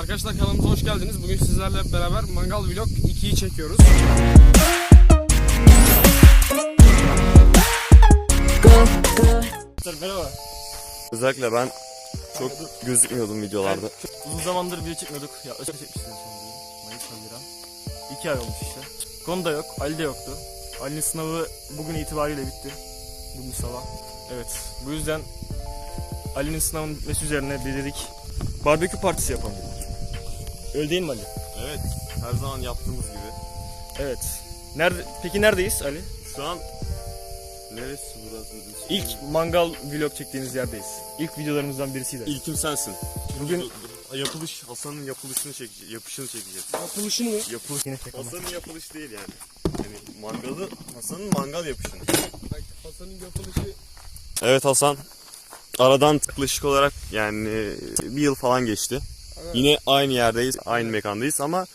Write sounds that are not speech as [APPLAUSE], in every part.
Arkadaşlar kanalımıza hoş geldiniz. Bugün sizlerle beraber Mangal Vlog 2'yi çekiyoruz. Merhaba. Özellikle ben çok gözükmüyordum videolarda. Çok uzun zamandır video çekmiyorduk. Ya özel çekmiştik en son diyeyim. Mayıs Haziran. İki ay olmuş işte. Konu da yok. Ali de yoktu. Ali'nin sınavı bugün itibariyle bitti. Bugün sabah. Evet. Bu yüzden Ali'nin sınavının bitmesi üzerine bir dedik. Barbekü partisi yapalım. Öyle değil mi Ali? Evet, her zaman yaptığımız gibi. Evet. Nerede, peki neredeyiz Ali? Şu an neresi burası? İlk mangal vlog çektiğimiz yerdeyiz. İlk videolarımızdan birisiydi. İlkim sensin. Bugün Yapılış, Hasan'ın yapılışını çekeceğiz, yapışını çekeceğiz. Yapılışını mı? Yapılış, Yine çek ama. Hasan'ın yapılış değil yani. Yani mangalı, Hasan'ın mangal yapışını. Bak Hasan'ın yapılışı Evet Hasan. Aradan tıklışık olarak yani bir yıl falan geçti. Evet. Yine aynı yerdeyiz, aynı mekandayız ama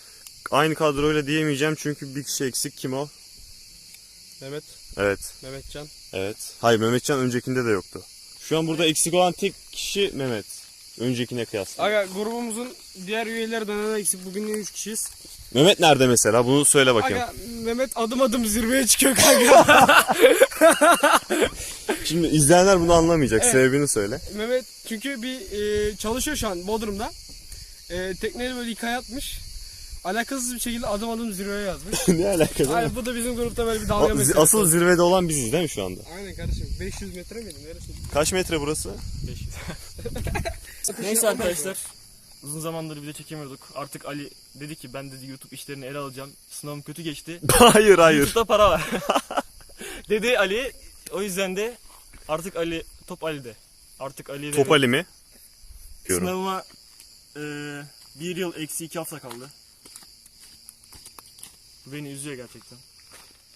aynı kadroyla diyemeyeceğim çünkü bir kişi eksik. Kim o? Mehmet, Evet. Mehmetcan. Evet. Hayır Mehmetcan öncekinde de yoktu. Şu an burada eksik olan tek kişi Mehmet. Öncekine kıyasla. Aga grubumuzun diğer üyeleri de eksik? Bugün de 3 kişiyiz. Mehmet nerede mesela? Bunu söyle bakayım. Aga Mehmet adım adım zirveye çıkıyor kanka. [LAUGHS] [LAUGHS] Şimdi izleyenler bunu anlamayacak. Evet. Sebebini söyle. Mehmet çünkü bir e, çalışıyor şu an Bodrum'da. E, tekneyi böyle yıkaya atmış. Alakasız bir şekilde adım adım zirveye yazmış. [LAUGHS] ne alaka değil mi? Hayır bu da bizim grupta böyle bir dalga meselesi. Asıl zirvede olan biziz değil mi şu anda? Aynen kardeşim 500 metre miydi? Neresi? Kaç metre burası? Neyse [LAUGHS] arkadaşlar. Uzun zamandır video çekemiyorduk. Artık Ali dedi ki ben dedi YouTube işlerini ele alacağım. Sınavım kötü geçti. [LAUGHS] hayır hayır. YouTube'da para var. dedi Ali. O yüzden de artık Ali top Ali'de. Artık Ali'ye Top Ali mi? Diyorum. Sınavıma eee bir yıl eksi iki hafta kaldı. Bu beni üzüyor gerçekten.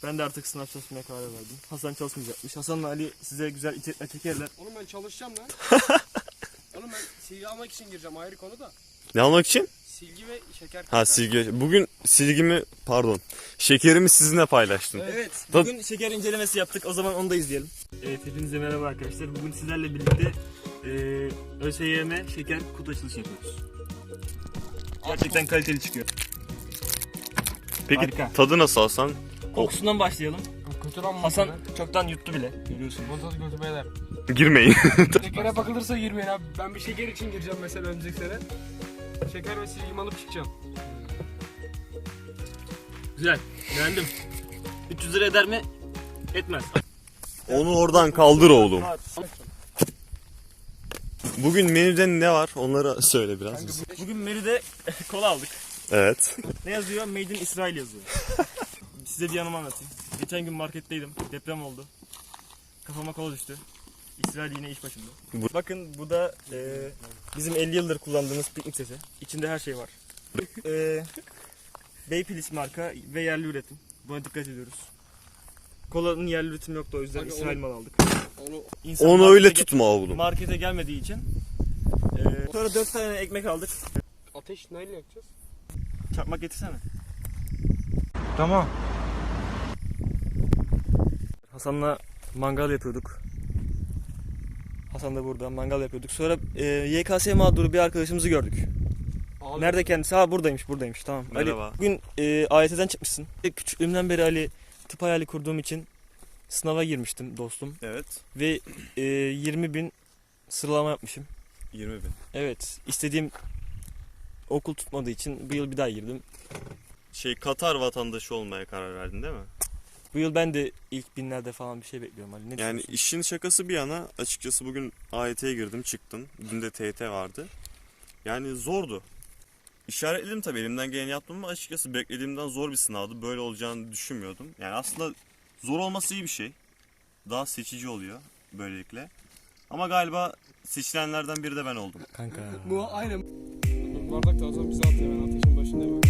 Ben de artık sınav çalışmaya karar verdim. Hasan çalışmayacakmış. Hasan'la Ali size güzel içerikler çekerler. Oğlum ben çalışacağım lan. [LAUGHS] Oğlum ben silgi almak için gireceğim ayrı konu da. Ne almak için? Silgi ve şeker. Ha kanka. silgi. Bugün silgimi pardon. Şekerimi sizinle paylaştım. Evet. Bugün şeker incelemesi yaptık. O zaman onu da izleyelim. Evet hepinize merhaba arkadaşlar. Bugün sizlerle birlikte eee ÖSYM şeker kutu açılışı yapıyoruz. Gerçekten kaliteli çıkıyor. Peki Harika. tadı nasıl Hasan? Kokusundan başlayalım. Kötü lan Hasan çoktan yuttu bile. Görüyorsun. Bu tadı kötü beyler. Girmeyin. [LAUGHS] Şekere bakılırsa girmeyin abi. Ben bir şeker için gireceğim mesela önümüzdeki sene. Şeker ve silgimi alıp çıkacağım. Güzel. Beğendim. 300 lira eder mi? Etmez. Onu oradan kaldır oğlum. Bugün menüde ne var? Onları söyle biraz. bize. Bugün menüde [LAUGHS] kola aldık. Evet. Ne yazıyor? Made in İsrail yazıyor. [LAUGHS] Size bir yanımı anlatayım. Geçen gün marketteydim. Deprem oldu. Kafama kola düştü. İsrail yine iş başında. Bu- Bakın bu da e, bizim 50 yıldır kullandığımız piknik seti. İçinde her şey var. e, Beypilis marka ve yerli üretim. Buna dikkat ediyoruz. Kolanın yerli üretimi yoktu o yüzden İsrail onu- mal aldık. Onu öyle tutma oğlum. Markete gelmediği için. E, sonra 4 tane ekmek aldık. ateş neyle yakacağız? Çakmak getirsene. Tamam. Hasan'la mangal yapıyorduk. Hasan da burada mangal yapıyorduk. Sonra e, YKS mağduru bir arkadaşımızı gördük. Abi, Nerede kendisi? Ha buradaymış buradaymış tamam. Merhaba. Ali bugün e, AYT'den çıkmışsın. Küçüklüğümden beri Ali tıp hayali kurduğum için sınava girmiştim dostum. Evet. Ve e, 20 bin sıralama yapmışım. 20 bin. Evet istediğim okul tutmadığı için bu yıl bir daha girdim. Şey Katar vatandaşı olmaya karar verdin değil mi? Bu yıl ben de ilk binlerde falan bir şey bekliyorum Ali. Ne Yani işin şakası bir yana açıkçası bugün AYT'ye girdim çıktım. Dün de TYT vardı. Yani zordu. İşaretledim tabii elimden geleni yaptım ama açıkçası beklediğimden zor bir sınavdı. Böyle olacağını düşünmüyordum. Yani aslında zor olması iyi bir şey. Daha seçici oluyor böylelikle. Ama galiba seçilenlerden biri de ben oldum. Kanka. Bu aynen. Bardak da o zaman bize atıyor. Ben ateşin başındayım.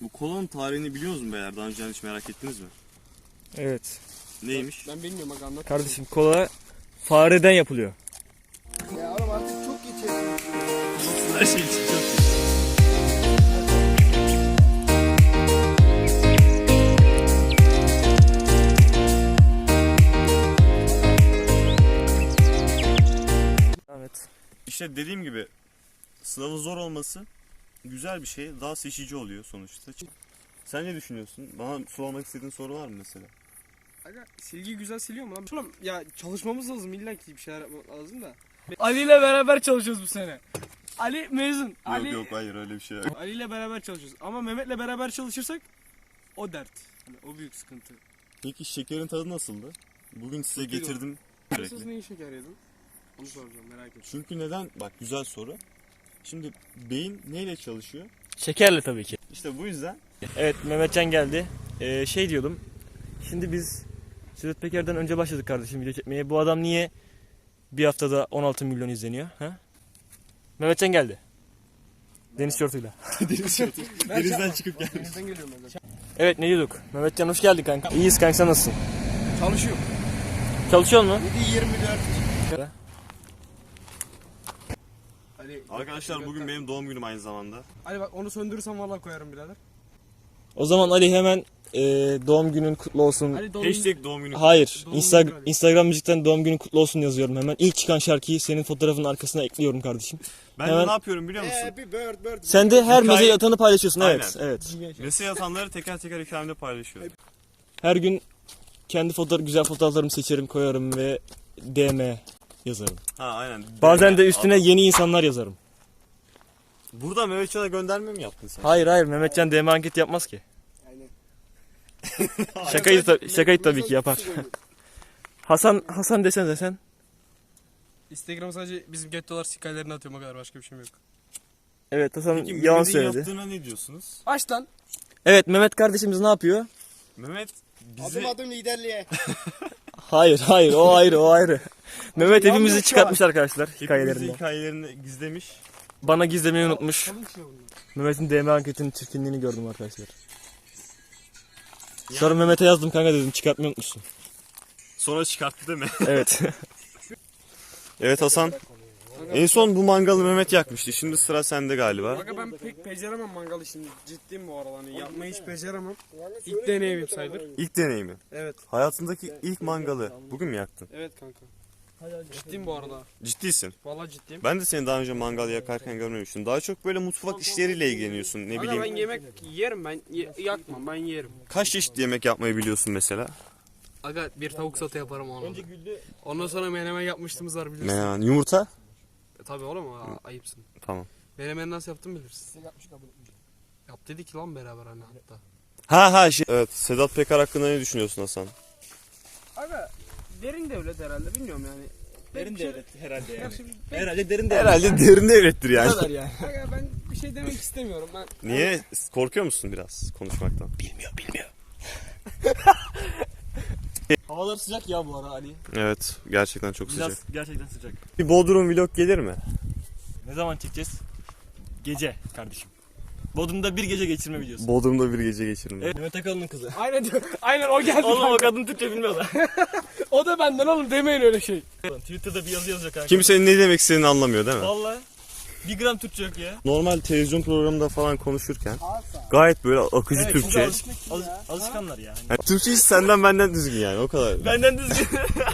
Bu kolanın tarihini biliyor musunuz beyler? Daha önce hiç merak ettiniz mi? Evet. Neymiş? Ben bilmiyorum bak anlat. Kardeşim kola fareden yapılıyor. Ya oğlum artık çok geç Her şey işte dediğim gibi sınavın zor olması güzel bir şey. Daha seçici oluyor sonuçta. Sen ne düşünüyorsun? Bana sormak istediğin soru var mı mesela? Aga silgi güzel siliyor mu lan? Oğlum ya çalışmamız lazım illa ki bir şeyler yapmak lazım da. Ali ile beraber çalışıyoruz bu sene. Ali mezun. Ali, Yok yok hayır öyle bir şey yok. Ali ile beraber çalışıyoruz. Ama Mehmet'le beraber çalışırsak o dert. Hani o büyük sıkıntı. Peki şekerin tadı nasıldı? Bugün size Çok getirdim. Siz neyi şeker yedin? Onu soracağım merak ettim. Çünkü neden? Bak güzel soru. Şimdi beyin neyle çalışıyor? Şekerli tabii ki. İşte bu yüzden Evet Mehmetcan geldi. Ee, şey diyordum. Şimdi biz Sedat Peker'den önce başladık kardeşim video çekmeye. Bu adam niye bir haftada 16 milyon izleniyor? Ha? Mehmetcan geldi. Deniz şortuyla. [LAUGHS] denizden çıkıp gel. Denizden geliyorum ben zaten. Evet ne diyorduk? Mehmetcan hoş geldin kanka. İyiyiz kanka sen nasılsın? Çalışıyor. Çalışıyor mu? 7-24. Arkadaşlar bugün benim doğum günüm aynı zamanda. Ali bak onu söndürürsen vallahi koyarım birader. O zaman Ali hemen e, doğum günün kutlu olsun. Ali doğum Hashtag doğum günü. Hayır. Doğum Insta- günü Ali. Instagram müzikten doğum günün kutlu olsun yazıyorum hemen. İlk çıkan şarkıyı senin fotoğrafının arkasına ekliyorum kardeşim. Ben Hemen- de ne yapıyorum biliyor musun? Happy bird bird. Sen de her Hikaye- mesaj atanı paylaşıyorsun. Evet. Aynen. Evet. Mesaj atanları teker teker hikayemde paylaşıyorum. Her gün kendi fotoğraf güzel fotoğraflarımı seçerim, koyarım ve DM yazarım. Ha aynen. Bazen de üstüne yeni insanlar yazarım. Burada Mehmetcan'a gönderme mi yaptın sen? Hayır hayır Mehmetcan DM anket yapmaz ki. Aynen. [LAUGHS] Şakayı ta- şakayı tabii ki yapar. [LAUGHS] Hasan Hasan desen desen. Instagram sadece bizim gettolar hikayelerini atıyorum o kadar başka bir şeyim yok. Evet Hasan Peki yalan Mehmet'in söyledi. yaptığına ne diyorsunuz? Aç lan. Evet Mehmet kardeşimiz ne yapıyor? Mehmet bizi... Adım adım liderliğe. [LAUGHS] Hayır hayır o ayrı o ayrı. Mehmet hepimizi çıkartmış arkadaşlar Hepimizi hikayelerinden. hikayelerini gizlemiş. Bana gizlemeyi unutmuş. Mehmet'in DM anketinin çirkinliğini gördüm arkadaşlar. Sonra Mehmet'e yazdım kanka dedim çıkartmayı unutmuşsun. Sonra çıkarttı değil mi? [LAUGHS] Evet. evet Hasan. En son bu mangalı Mehmet yakmıştı. Şimdi sıra sende galiba. Aga ben pek beceremem mangal işini. Ciddiyim bu arada. Hani yapmayı hiç beceremem. İlk deneyimim sayılır. İlk deneyimi. Evet. Hayatındaki ilk mangalı bugün mü yaktın? Evet kanka. Ciddiyim bu arada. Ciddisin. Vallahi ciddiyim. Ben de seni daha önce mangal yakarken görmemiştim. Daha çok böyle mutfak işleriyle ilgileniyorsun. Ne bileyim. ben yemek yerim ben ye- yakmam ben yerim. Kaç çeşit yemek yapmayı biliyorsun mesela? Aga bir tavuk sote yaparım onu. Ondan sonra menemen yapmıştığımız var biliyorsun. Menemen. Yumurta? E, tabii oğlum aa, ayıpsın. Tamam. Menemen nasıl yaptım bilirsin. Yap dedik lan beraber hani hatta. Ha ha şey. Evet. Sedat Peker hakkında ne düşünüyorsun Hasan? Aga derin devlet herhalde bilmiyorum yani. Derin şey- devlet herhalde yani. Pek- Herhalde derin devlet. Herhalde derin devlettir yani. kadar yani. [LAUGHS] Aga ben bir şey demek istemiyorum ben. Niye? Korkuyor musun biraz konuşmaktan? Bilmiyor bilmiyor. [LAUGHS] Havalar sıcak ya bu ara Ali. Evet. Gerçekten çok Biraz sıcak. gerçekten sıcak. Bir Bodrum vlog gelir mi? Ne zaman çekeceğiz? Gece kardeşim. Bodrum'da bir gece geçirme videosu. Bodrum'da bir gece geçirin. Evet. Mehmet Akalın'ın kızı. Aynen aynen o geldi. Oğlum o kadın Türkçe bilmiyor da. [LAUGHS] O da benden oğlum demeyin öyle şey. Twitter'da bir yazı yazıyor kanka. Kimsenin ne demek istediğini anlamıyor değil mi? Valla. Bir gram Türkçe yok ya. Normal televizyon programında falan konuşurken gayet böyle akıcı çünkü Türkçe. alışık- alış- alışkanlar ya. Yani Türkçe hiç senden benden düzgün yani o kadar. Benden düzgün.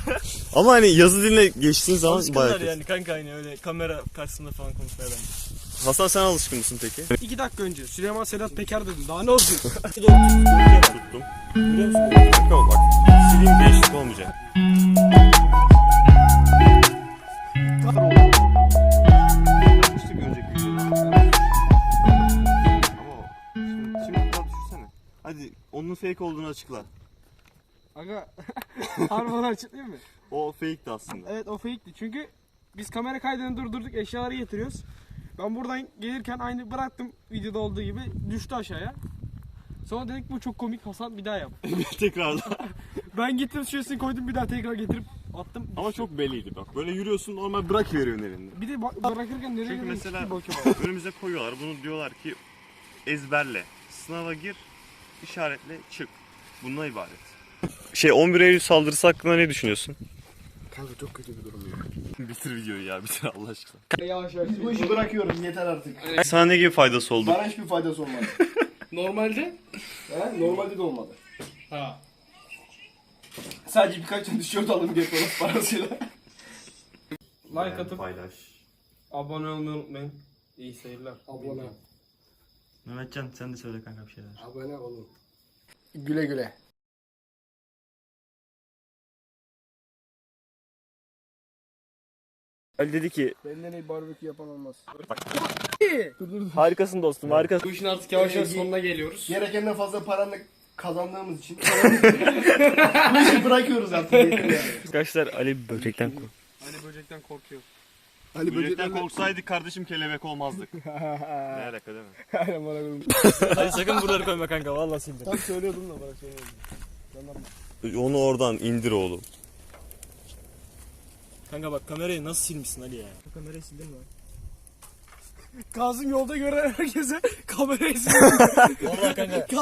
[LAUGHS] Ama hani yazı diline geçtiğin zaman bayağı Alışkanlar kötü. yani kanka aynı öyle kamera karşısında falan konuşmaya bence. Hasan sen alışkın mısın peki? İki dakika önce Süleyman Sedat Peker dedim. Daha ne olsun? [LAUGHS] Tuttum. Biliyor musun? Yok bak. Sileyim değişiklik olmayacak. Hadi onun fake olduğunu açıkla. Aga [LAUGHS] harmanı açıklayayım mı? O fake'ti aslında. Evet o fake'ti çünkü biz kamera kaydını durdurduk eşyaları getiriyoruz. Ben buradan gelirken aynı bıraktım videoda olduğu gibi düştü aşağıya. Sonra dedik bu çok komik Hasan bir daha yap. [LAUGHS] Tekrardan. [LAUGHS] Ben getirip şurasını koydum bir daha tekrar getirip attım. Ama çok belliydi bak. Böyle yürüyorsun normal bırakıveriyorsun elinde. Bir de bak- bırakırken nereye Çünkü gidiyor? mesela önümüze koyuyorlar. Bunu diyorlar ki ezberle. Sınava gir, işaretle çık. Bundan ibaret. Şey 11 Eylül saldırısı hakkında ne düşünüyorsun? Kanka çok kötü bir durum ya. bitir videoyu ya bitir Allah aşkına. Yavaş yavaş. Bu işi bırakıyorum yeter artık. Sana ne gibi faydası oldu? Bana hiçbir faydası olmadı. [LAUGHS] Normalde? ha, normalde de olmadı. Ha. Sadece birkaç tane tişört aldım Getto'nun parasıyla. Like atıp paylaş. Abone olmayı unutmayın. İyi seyirler. Abone. Mehmetcan sen de söyle kanka bir şeyler. Abone olun. Güle güle. Ali dedi ki Benden iyi barbekü yapan olmaz. harikasın dostum harikasın. Bu işin artık yavaş yavaş sonuna geliyoruz. Gerekenden fazla paranı kazandığımız için [LAUGHS] bu işi bırakıyoruz artık. yeter yani. Arkadaşlar Ali böcekten kork. Hani böcekten korkuyor. Ali Böcekten korksaydık kardeşim kelebek olmazdık. [LAUGHS] ne alaka değil mi? [LAUGHS] Aynen bana koydum. Ali sakın buraları koyma kanka vallahi sildim. Tam söylüyordum da bana söylüyordum. Onu oradan indir oğlum. Kanka bak kamerayı nasıl silmişsin Ali ya? Kamerayı sildin mi? Kazım yolda gören herkese kamerayı Vallahi kanka.